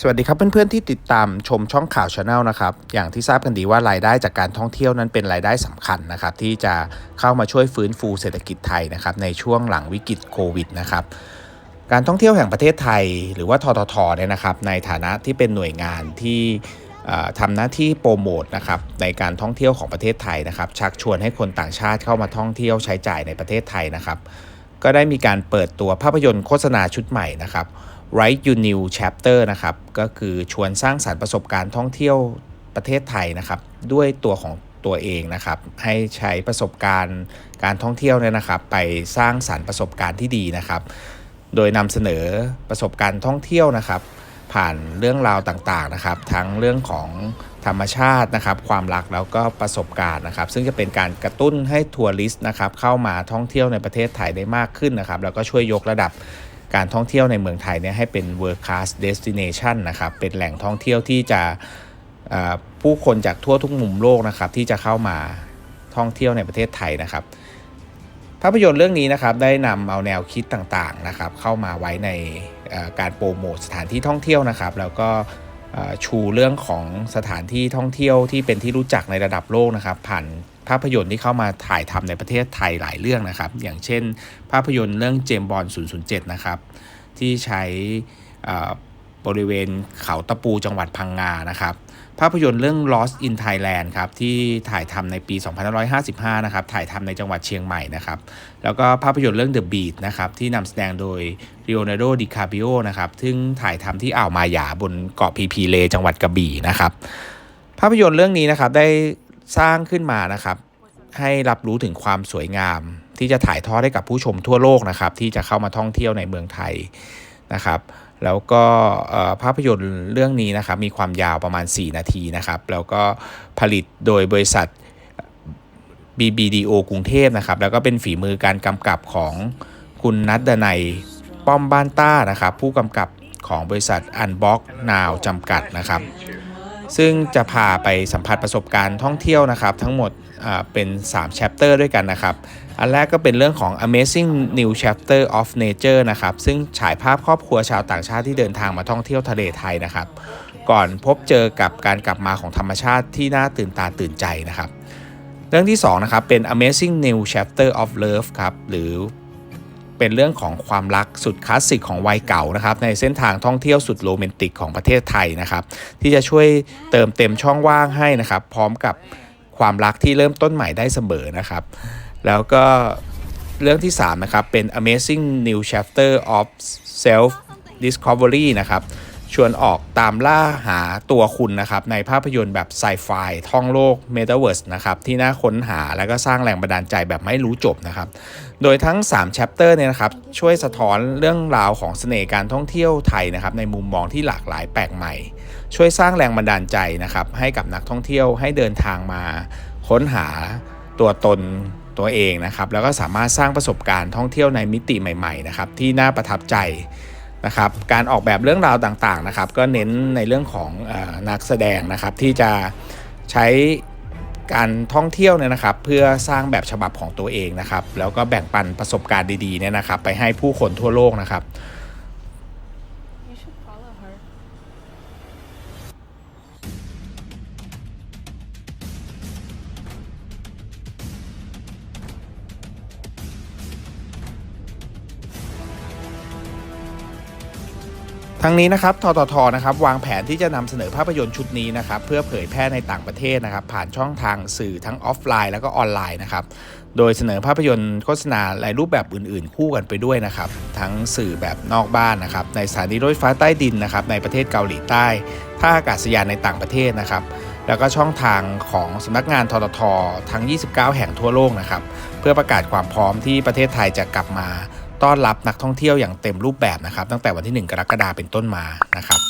สวัสดีครับเพื่อนๆที่ติดตามชมช่องข่าวชาแนลนะครับอย่างที่ทราบกันดีว่ารายได้จากการท่องเที่ยวนั้นเป็นรายได้สำคัญนะครับที่จะเข้ามาช่วยฟื้นฟูเศรษฐกิจไทยนะครับในช่วงหลังวิกฤตโควิดนะครับการท่องเที่ยวแห่งประเทศไทย หรือว่าทททเนี่ยนะครับในฐานะที่เป็นหน่วยงานที่เอ่อทำหน้าที่โปรโมทนะครับในการท่องเที่ยวของประเทศไทยนะครับชักชวนให้คนต่างชาติเข้ามาท่องเที่ยวใช้จ่ายในประเทศไทยนะครับก็ได้มีการเปิดตัวภาพยนตร์โฆษณาชุดใหม่นะครับ Write You New Chapter นะครับ ก็คือชวนสร้างสารรค์ประสบการณ์ท่องเที่ยวประเทศไทยนะครับ ด้วยตัวของตัวเองนะครับ ให้ใช้ประสบการณ์การท่องเที่ยวเนี่ยนะครับ ไปสร้างสารรค์ประสบการณ์ที่ดีนะครับ โดยนำเสนอประสบการณ์ท่องเที่ยวนะครับ ผ่านเรื่องราวต่างๆนะครับ ทั้งเรื่องของธรรมชาตินะครับ ความรักแล้วก็ประสบการณ์นะครับ ซึ่งจะเป็นการกระตุ้นให้ทัวริสต์นะครับเข้ามาท่องเที่ยวในประเทศไทยได้มากขึ้นนะครับ แล้วก็ช่วยยกระดับ การท่องเที่ยวในเมืองไทยเนี่ยให้เป็น world class destination นะครับ เป็นแหล่งท่องเที่ยวที่จะผู้คนจากทั่วทุกมุมโลกนะครับ ที่จะเข้ามาท่องเที่ยวในประเทศไทยนะครับ ภาพยนตร์เรื่องนี้นะครับได้นำเอาแนวคิดต่างๆนะครับ เข้ามาไว้ในการโปรโมทสถานที่ท่องเที่ยวนะครับ แล้วก็ชูเรื่องของสถานที่ท่องเที่ยวที่เป็นที่รู้จักในระดับโลกนะครับ ผ่าน ภาพยนตร์ที่เข้ามาถ่ายทำในประเทศไทยหลายเรื่องนะครับ อย่างเช่น ภาพยนตร์เรื่องเจมบอล007 นะครับ ที่ใช้บริเวณเขาตะปูจังหวัดพังงานะครับ ภาพยนตร์เรื่อง Lost in Thailand ครับที่ถ่ายทำในปี 2555 นะครับ ถ่ายทำในจังหวัดเชียงใหม่นะครับ แล้วก็ภาพยนตร์เรื่อง The Beat นะครับ ที่นำแสดงโดย Leonardo DiCaprio นะครับ ซึ่งถ่ายทำที่อ่าวมาหยาบนเกาะพีพีเลจังหวัดกระบี่นะครับ ภาพยนตร์เรื่องนี้นะครับได้สร้างขึ้นมานะครับ ให้รับรู้ถึงความสวยงาม ที่จะถ่ายทอดให้กับผู้ชมทั่วโลกนะครับ ที่จะเข้ามาท่องเที่ยวในเมืองไทยนะครับ แล้วก็ภาพยนตร์เรื่องนี้นะครับ มีความยาวประมาณ 4 นาทีนะครับ แล้วก็ผลิตโดยบริษัท BBDO กรุงเทพนะครับ แล้วก็เป็นฝีมือการกำกับของคุณนัดดนัยป้อมบ้านต้านะครับ ผู้กำกับของบริษัท Unbox Now จำกัดนะครับ ซึ่งจะพาไปสัมผัสประสบการณ์ท่องเที่ยวนะครับ ทั้งหมดเป็น3 chapter ด้วยกันนะครับ อันแรกก็เป็นเรื่องของ Amazing New Chapter of Nature นะครับ ซึ่งฉายภาพครอบครัวชาวต่างชาติที่เดินทางมาท่องเที่ยวทะเลไทยนะครับ ก่อนพบเจอกับการกลับมาของธรรมชาติที่น่าตื่นตาตื่นใจนะครับ เรื่องที่2นะครับเป็น Amazing New Chapter of Love ครับหรือ เป็นเรื่องของความรักสุดคลาสสิกของวัยเก่านะครับ ในเส้นทางท่องเที่ยวสุดโรแมนติกของประเทศไทยนะครับ ที่จะช่วยเติมเต็มช่องว่างให้นะครับ พร้อมกับความรักที่เริ่มต้นใหม่ได้เสมอนะครับ แล้วก็เรื่องที่3นะครับเป็น Amazing New Chapter of Self Discovery นะครับ วนออกตามล่าหาตัวคุณนะครับในภาพยนตร์แบบไซไฟท่องโลก Metaverse นะครับที่น่าค้นหาและก็สร้างแรงบันดาลใจแบบไม่รู้จบนะครับโดยทั้ง3 chapter เนี่ยนะครับช่วยสะท้อนเรื่องราวของเสน่ห์การท่องเที่ยวไทยนะครับในมุมมองที่หลากหลายแปลกใหม่ ช่วยสร้างแรงบันดาลใจนะครับให้กับนักท่องเที่ยวให้เดินทางมาค้นหาตัวตนตัวเองนะครับแล้วก็สามารถสร้างประสบการณ์ท่องเที่ยวในมิติใหม่ๆนะครับที่น่าประทับใจ นะครับการออกแบบเรื่องราวต่างๆนะครับ ก็เน้นในเรื่องของอนักแสดงนะครับที่จะใช้การท่องเที่ยวเนี่ยนะครับ เพื่อสร้างแบบฉบับของตัวเองนะครับ แล้วก็แบ่งปันประสบการณ์ดีๆเนี่ยนะครับ ไปให้ผู้คนทั่วโลกนะครับ ทั้งนี้นะครับ ททท นะครับ วางแผนที่จะนำเสนอภาพยนตร์ชุดนี้นะครับ เพื่อเผยแพร่ในต่างประเทศนะครับ ผ่านช่องทางสื่อทั้งออฟไลน์แล้วก็ออนไลน์นะครับ โดยเสนอภาพยนตร์โฆษณาหลายรูปแบบอื่นๆ คู่กันไปด้วยนะครับ ทั้งสื่อแบบนอกบ้านนะครับ ในสถานีรถไฟฟ้าใต้ดินนะครับ ในประเทศเกาหลีใต้ ท่าอากาศยานในต่างประเทศนะครับ แล้วก็ช่องทางของสำนักงานททท ทั้ง 29 แห่งทั่วโลกนะครับ เพื่อประกาศความพร้อมที่ประเทศไทยจะกลับมา ต้อนรับนักท่องเที่ยวอย่างเต็มรูปแบบนะครับ ตั้งแต่วันที่ 1 กรกฎาคมเป็นต้นมานะครับ